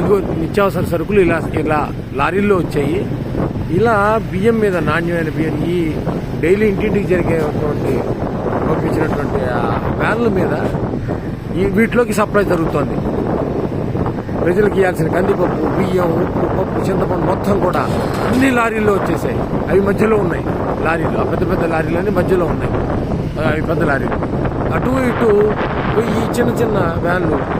ఇదిగో నిత్యావసర సరుకులు ఇలా ఇలా లారీల్లో వచ్చాయి. ఇలా బియ్యం మీద నాణ్యమైన బియ్యం ఈ డైలీ ఇంటింటికి జరిగేటువంటి పంపించినటువంటి ఆ వ్యాన్ల మీద ఈ వీటిలోకి సప్లై జరుగుతోంది. ప్రజలకు ఇవ్వాల్సిన కందిపప్పు బియ్యం ఉప్పు పప్పు చింతపండు మొత్తం కూడా అన్ని లారీల్లో వచ్చేసాయి. అవి మధ్యలో ఉన్నాయి. లారీలు ఆ పెద్ద పెద్ద లారీలన్నీ మధ్యలో ఉన్నాయి. అవి పెద్ద లారీలు. అటు ఇటు ఈ చిన్న చిన్న వ్యాన్లు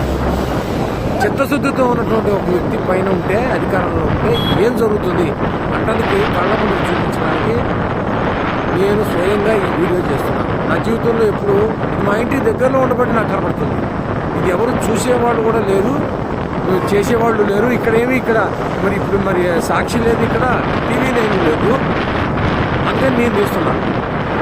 చిత్తశుద్ధితో ఉన్నటువంటి ఒక వ్యక్తి పైన ఉంటే అధికారంలో ఉంటే ఏం జరుగుతుంది? అంటానికి కళ్ళ ముందు చూపించడానికి నేను స్వయంగా ఈ వీడియో చేస్తున్నాను. నా జీవితంలో ఎప్పుడు మా ఇంటి దగ్గరలో ఉండబట్టి నాకు కనబడుతుంది. ఇది ఎవరు చూసేవాళ్ళు కూడా లేరు చేసేవాళ్ళు లేరు. ఇక్కడేమి ఇక్కడ? మరి ఇప్పుడు మరి సాక్షి లేదు ఇక్కడ టీవీ ఏమీ లేదు. అందుకని నేను తీస్తున్నాను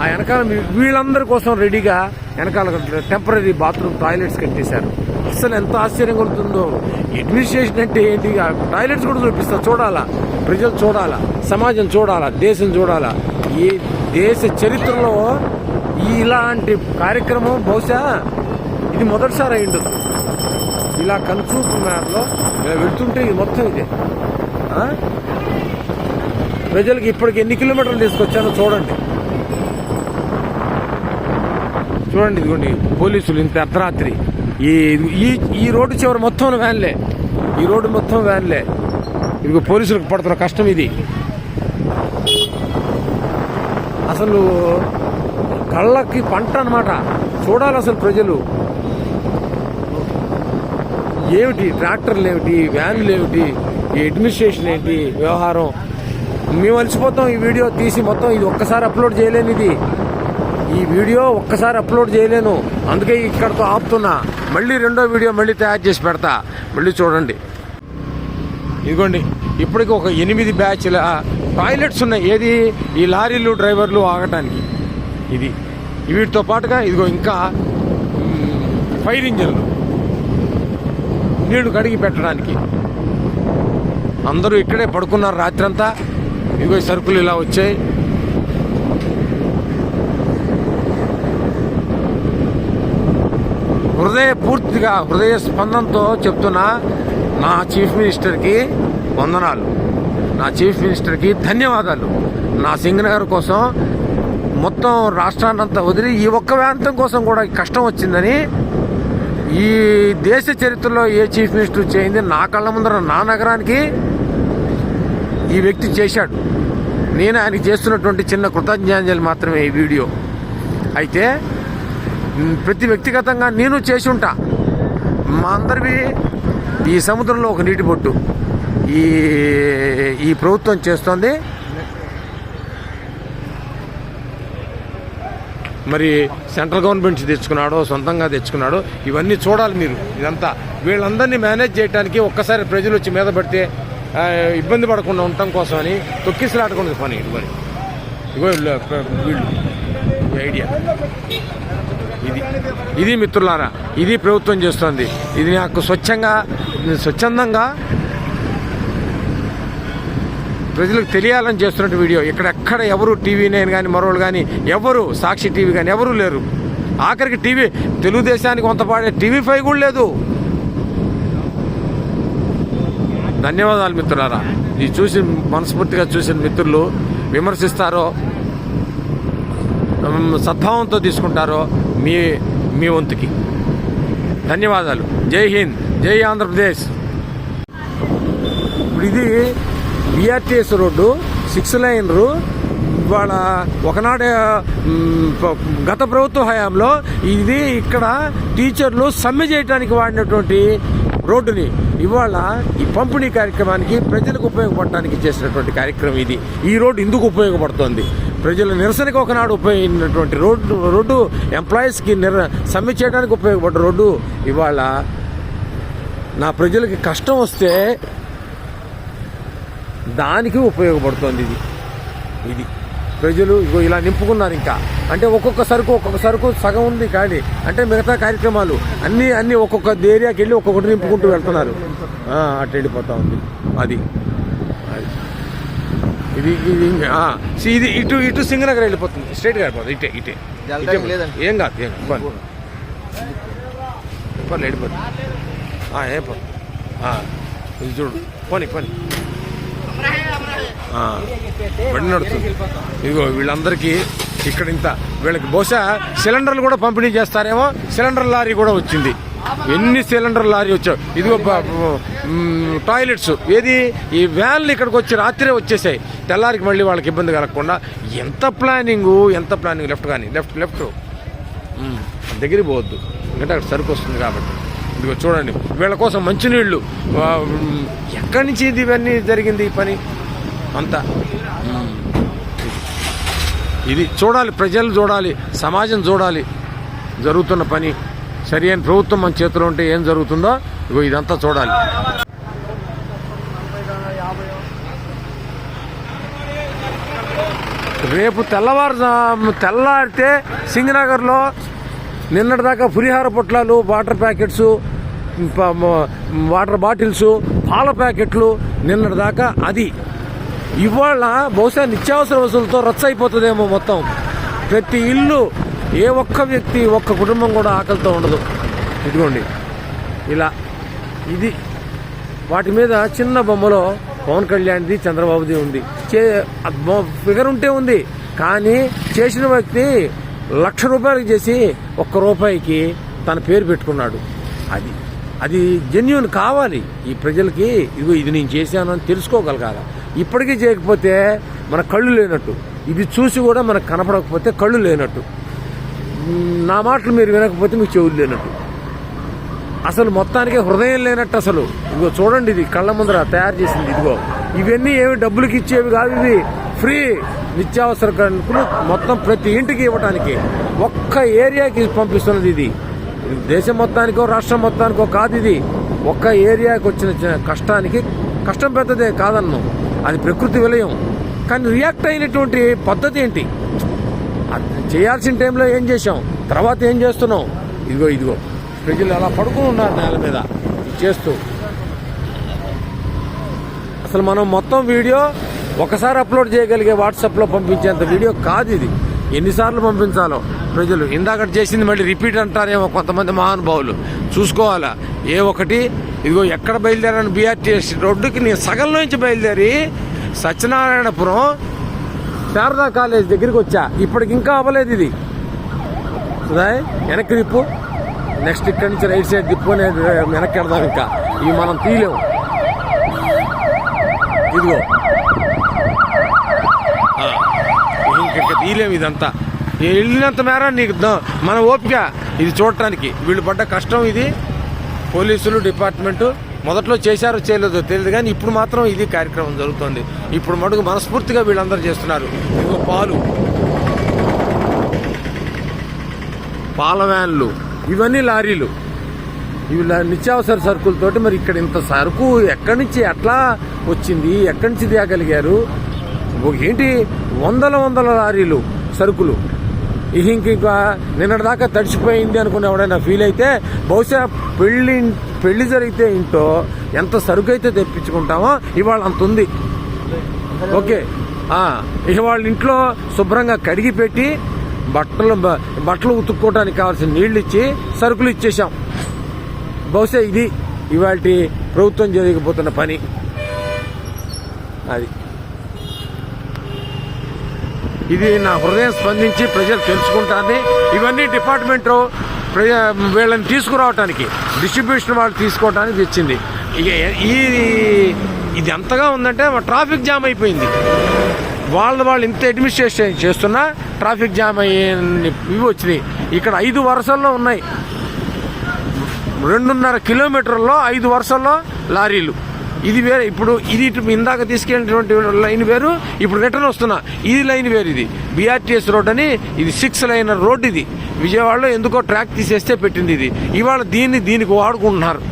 ఆ వెనకాల వీళ్ళందరి కోసం రెడీగా వెనకాల టెంపరీ బాత్రూమ్ టాయిలెట్స్ కట్టేశారు. అసలు ఎంత ఆశ్చర్యంగా ఉంటుందో. అడ్మినిస్ట్రేషన్ అంటే ఏంటి? ఆ టాయిలెట్స్ కూడా చూపిస్తారు చూడాలా? ప్రజలు చూడాలా? సమాజం చూడాలా? దేశం చూడాలా? ఈ దేశ చరిత్రలో ఈ ఇలాంటి కార్యక్రమం బహుశా ఇది మొదటిసారి అయి ఇలా కన్సూపు మేరలో ఇలా వెళ్తుంటే ఇది మొత్తం ఇదే. ప్రజలకు ఇప్పటికి ఎన్ని కిలోమీటర్లు తీసుకొచ్చానో చూడండి. చూడండి ఇదిగోండి పోలీసులు ఇంత అర్ధరాత్రి. ఈ ఈ ఈ రోడ్డు చివరి మొత్తం వ్యాన్లే. ఈ రోడ్డు మొత్తం వ్యాన్లే. ఇదిగో పోలీసులకు పడుతున్న కష్టం ఇది. అసలు కళ్ళకి పంట అనమాట చూడాలి అసలు ప్రజలు. ఏమిటి ట్రాక్టర్లు ఏమిటి వ్యాన్లు ఏమిటి ఈ అడ్మినిస్ట్రేషన్ ఏంటి వ్యవహారం? మేము అలసిపోతాం ఈ వీడియో తీసి మొత్తం ఇది ఒక్కసారి అప్లోడ్ చేయలేను ఇది ఈ వీడియో ఒక్కసారి అప్లోడ్ చేయలేను. అందుకే ఇక్కడతో ఆపుతున్నా. మళ్ళీ రెండో వీడియో మళ్ళీ తయారు చేసి పెడతా. మళ్ళీ చూడండి. ఇదిగోండి ఇప్పటికి ఒక ఎనిమిది బ్యాచ్ల టాయిలెట్స్ ఉన్నాయి. ఏది? ఈ లారీలు డ్రైవర్లు ఆగటానికి. ఇది. వీటితో పాటుగా ఇదిగో ఇంకా ఫైర్ ఇంజన్లు. నీళ్ళు కడిగి పెట్టడానికి. అందరూ ఇక్కడే పడుకున్నారు రాత్రంతా. ఇదిగో సరుకులు ఇలా వచ్చాయి. హృదయ పూర్తిగా హృదయ స్పందనతో చెప్తున్నా నా చీఫ్ మినిస్టర్కి వందనాలు. నా చీఫ్ మినిస్టర్కి ధన్యవాదాలు. నా సింగనగర్ కోసం మొత్తం రాష్ట్రాన్నంతా వదిలి ఈ ఒక్క ప్రాంతం కోసం కూడా కష్టం వచ్చిందని ఈ దేశ చరిత్రలో ఏ చీఫ్ మినిస్టర్ చేయింది నా కళ్ళ ముందర నా నగరానికి ఈ వ్యక్తి చేశాడు. నేను ఆయనకి చేస్తున్నటువంటి చిన్న కృతజ్ఞాంజలి మాత్రమే ఈ వీడియో. అయితే ప్రతి వ్యక్తిగతంగా నేను చేసి ఉంటా మా అందరివి ఈ సముద్రంలో ఒక నీటి బొట్టు ఈ ఈ ప్రభుత్వం చేస్తోంది మరి సెంట్రల్ గవర్నమెంట్ తెచ్చుకున్నాడో సొంతంగా తెచ్చుకున్నాడో ఇవన్నీ చూడాలి మీరు ఇదంతా వీళ్ళందరినీ మేనేజ్ చేయడానికి ఒక్కసారి ప్రజలు వచ్చి మీద పడితే ఇబ్బంది పడకుండా ఉండటం కోసమని తొక్కిసలాడకుండా పని ఇది పని ఇగో వీళ్ళు, ఐడియా. ఇది ఇది మిత్రులారా ఇది ప్రభుత్వం చేస్తుంది. ఇది నాకు స్వచ్ఛంగా స్వచ్ఛందంగా ప్రజలకు తెలియాలని చేస్తున్న వీడియో. ఇక్కడెక్కడ ఎవరు టీవీ నేను కానీ మరోళ్ళు కానీ ఎవరు సాక్షి టీవీ కానీ ఎవరూ లేరు. ఆఖరికి టీవీ తెలుగుదేశానికి కొంత పాడే టీవీ ఫైవ్ కూడా లేదు. ధన్యవాదాలు మిత్రులారా. ఇది చూసి మనస్ఫూర్తిగా చూసిన మిత్రులు విమర్శిస్తారో సద్భావంతో తీసుకుంటారో మీ మీ వంతుకి. ధన్యవాదాలు. జై హింద్. జై ఆంధ్రప్రదేశ్. ఇప్పుడు ఇది బిఆర్టీఎస్ రోడ్డు సిక్స్ లైన్ ఇవాళ ఒకనాడు గత ప్రభుత్వ హయాంలో ఇది ఇక్కడ టీచర్లు సమ్మె చేయడానికి వాడినటువంటి రోడ్డుని ఇవాళ ఈ పంపిణీ కార్యక్రమానికి ప్రజలకు ఉపయోగపడటానికి చేసినటువంటి కార్యక్రమం ఇది. ఈ రోడ్డు ఎందుకు ఉపయోగపడుతోంది. ప్రజల నిరసనకు ఒకనాడు ఉపయోగించినటువంటి రోడ్డు రోడ్డు ఎంప్లాయీస్కి నిర సమ్మె చేయడానికి ఉపయోగపడ్డ రోడ్డు ఇవాళ నా ప్రజలకి కష్టం వస్తే దానికి ఉపయోగపడుతుంది ఇది. ఇది. ప్రజలు ఇగో ఇలా నింపుకున్నారు ఇంకా. అంటే ఒక్కొక్క సరుకు ఒక్కొక్క సరుకు సగం ఉంది కానీ అంటే మిగతా కార్యక్రమాలు అన్నీ అన్నీ ఒక్కొక్క ఏరియాకి వెళ్ళి ఒక్కొక్కటి నింపుకుంటూ వెళ్తున్నారు. అటు వెళ్ళిపోతా ఉంది. అది. ఇది ఇది ఇది ఇటు ఇటు సింగనగర్ వెళ్ళిపోతుంది. స్ట్రైట్గా వెళ్ళిపోతుంది. ఇటే ఇటే. ఏం కాదు ఏం కాదు. పర్లేదు. వెళ్ళిపోతుంది ఏం పర్లేదు. ఇది చూడు. పోనీ పోనీ బండి నడుస్తుంది. ఇదిగో వీళ్ళందరికీ ఇక్కడ ఇంత వీళ్ళకి బహుశా సిలిండర్లు కూడా పంపిణీ చేస్తారేమో. సిలిండర్ లారీ కూడా వచ్చింది. ఎన్ని సిలిండర్ లారీ వచ్చావు ఇదిగో టాయిలెట్స్. ఏది? ఈ వ్యాన్లు ఇక్కడికి వచ్చి రాత్రే వచ్చేసాయి. తెల్లారికి మళ్ళీ వాళ్ళకి ఇబ్బంది కలగకుండా ఎంత ప్లానింగు ఎంత ప్లానింగ్? లెఫ్ట్ కానీ లెఫ్ట్ లెఫ్ట్. దగ్గరికి పోవద్దు. ఎందుకంటే అక్కడ సరుకు వస్తుంది కాబట్టి. ఇదిగో చూడండి. వీళ్ళ కోసం మంచినీళ్ళు. ఎక్కడి నుంచి ఇది ఇవన్నీ జరిగింది ఈ పని? అంతా. ఇది చూడాలి ప్రజలు చూడాలి సమాజం చూడాలి. జరుగుతున్న పని సరి అయిన ప్రభుత్వం మన చేతిలో ఉంటే ఏం జరుగుతుందో ఇగో ఇదంతా చూడాలి. రేపు తెల్లవారు తెల్లారితే సింగనగర్లో నిన్నటిదాకా పులిహార పొట్లాలు వాటర్ ప్యాకెట్స్ వాటర్ బాటిల్స్ పాల ప్యాకెట్లు నిన్నటిదాకా అది. ఇవాళ బహుశా నిత్యావసర వసూలతో రచ్చ అయిపోతుందేమో మొత్తం. ప్రతి ఇల్లు ఏ ఒక్క వ్యక్తి ఒక్క కుటుంబం కూడా ఆకలితో ఉండదు. ఇదిగోండి. ఇలా ఇది వాటి మీద చిన్న బొమ్మలో పవన్ కళ్యాణ్ది చంద్రబాబుది ఉంది. చే ఫిగర్ ఉంటే ఉంది. కానీ చేసిన వ్యక్తి లక్ష రూపాయలకి చేసి ఒక్క రూపాయికి తన పేరు పెట్టుకున్నాడు. అది అది జెన్యున్ కావాలి. ఈ ప్రజలకి ఇదిగో ఇది నేను చేశాను అని తెలుసుకోగలగాల. ఇప్పటికీ చేయకపోతే మన కళ్ళు లేనట్టు. ఇది చూసి కూడా మనకు కనపడకపోతే కళ్ళు లేనట్టు. నా మాటలు మీరు వినకపోతే మీకు చెవులు లేనట్టు. అసలు మొత్తానికి హృదయం లేనట్టు అసలు. ఇదిగో చూడండి ఇది కళ్ళ ముందర తయారు చేసింది ఇదిగో. ఇవన్నీ ఏమి డబ్బులకి ఇచ్చేవి కాదు ఇవి. ఫ్రీ నిత్యావసర సరుకులు మొత్తం ప్రతి ఇంటికి ఇవ్వడానికి ఒక్క ఏరియాకి పంపిస్తున్నది ఇది. దేశం మొత్తానికో రాష్ట్రం మొత్తానికో కాదు ఇది. ఒక్క ఏరియాకి వచ్చిన కష్టానికి కష్టం పెద్దదే కాదన్నాం. అది ప్రకృతి విలయం. కానీ రియాక్ట్ అయినటువంటి పద్ధతి ఏంటి? అది చేయాల్సిన టైంలో ఏం చేసాం తర్వాత ఏం చేస్తున్నాం? ఇదిగో ఇదిగో. ప్రజలు అలా పడుకుని ఉన్నారు నేల మీద. చేస్తూ. అసలు మనం మొత్తం వీడియో ఒకసారి అప్లోడ్ చేయగలిగే వాట్సాప్లో పంపించేంత వీడియో కాదు ఇది. ఎన్నిసార్లు పంపించాలో ప్రజలు. ఇందాక చేసింది మళ్ళీ రిపీట్ అంటారేమో కొంతమంది మహానుభావులు. చూసుకోవాలా? ఏ ఒకటి? ఇదిగో ఎక్కడ బయలుదేరాను బీఆర్టీఎస్ రోడ్డుకి నేను సగం నుంచి బయలుదేరి సత్యనారాయణపురం శారదా కాలేజ్ దగ్గరికి వచ్చా. ఇప్పటికి ఇంకా అవ్వలేదు ఇది. సుధాయ్ వెనక్కి తిప్పు. నెక్స్ట్ ఇక్కడి నుంచి రైట్ సైడ్ తిప్పు వెనక్కి వెళ్దాం ఇంకా. ఇవి మనం తీయలేము. ఇదిగో. ఇంక తీయలేము ఇదంతా. వెళ్ళినంత మేర నీకు మన ఓపిక. ఇది చూడటానికి వీళ్ళు పడ్డ కష్టం ఇది. పోలీసులు డిపార్ట్మెంటు మొదట్లో చేశారో చేయలేదో తెలియదు కానీ ఇప్పుడు మాత్రం ఇది కార్యక్రమం జరుగుతుంది. ఇప్పుడు మటుకు మనస్ఫూర్తిగా వీళ్ళందరూ చేస్తున్నారు. ఇదిగో పాలు. పాల వ్యాన్లు. ఇవన్నీ లారీలు. ఇవి నిత్యావసర సరుకులతోటి మరి ఇక్కడ ఇంత సరుకు ఎక్కడి నుంచి ఎట్లా వచ్చింది? ఎక్కడి నుంచి తీయగలిగారు ఏంటి? వందల వందల లారీలు సరుకులు. ఇక ఇంక ఇంకా నిన్నటిదాకా తడిచిపోయింది అనుకున్న ఎవడైనా ఫీల్ అయితే బహుశా పెళ్ళి పెళ్ళి జరిగితే ఇంటో ఎంత సరుకు అయితే తెప్పించుకుంటామో ఇవాళ అంత ఉంది. ఓకే. ఆ, ఇక వాళ్ళ ఇంట్లో శుభ్రంగా కడిగి పెట్టి బట్టలు బట్టలు ఉతుక్కోవడానికి కావాల్సిన నీళ్ళు ఇచ్చి సరుకులు ఇచ్చేసాం బహుశా ఇది ఇవాళ ప్రభుత్వం జరిగిపోతున్న పని. అది. ఇది నా హృదయం స్పందించి ప్రజలు తెలుసుకుంటారని ఇవన్నీ డిపార్ట్మెంట్ ప్రజ వీళ్ళని తీసుకురావటానికి డిస్ట్రిబ్యూషన్ వాళ్ళు తీసుకోవడానికి తెచ్చింది. ఈ ఇది ఎంతగా ఉందంటే ట్రాఫిక్ జామ్ అయిపోయింది. వాళ్ళు వాళ్ళు ఇంత అడ్మినిస్ట్రేషన్ చేస్తున్నా ట్రాఫిక్ జామ్ అయ్యే ఇవి వచ్చినాయి. ఇక్కడ ఐదు వరుసల్లో ఉన్నాయి. రెండున్నర కిలోమీటర్లో ఐదు వరుసల్లో లారీలు. ఇది వేరే. ఇప్పుడు ఇది ఇటు ఇందాక తీసుకెళ్ళినటువంటి లైన్ వేరు ఇప్పుడు రిటర్న్ వస్తున్నా. ఇది లైన్ వేరు ఇది. బీఆర్టీఎస్ రోడ్ అని ఇది సిక్స్ లైన్ రోడ్ ఇది. విజయవాడలో ఎందుకో ట్రాక్ తీసేస్తే పెట్టింది ఇది. ఇవాళ దీన్ని దీనికి వాడుకుంటున్నారు.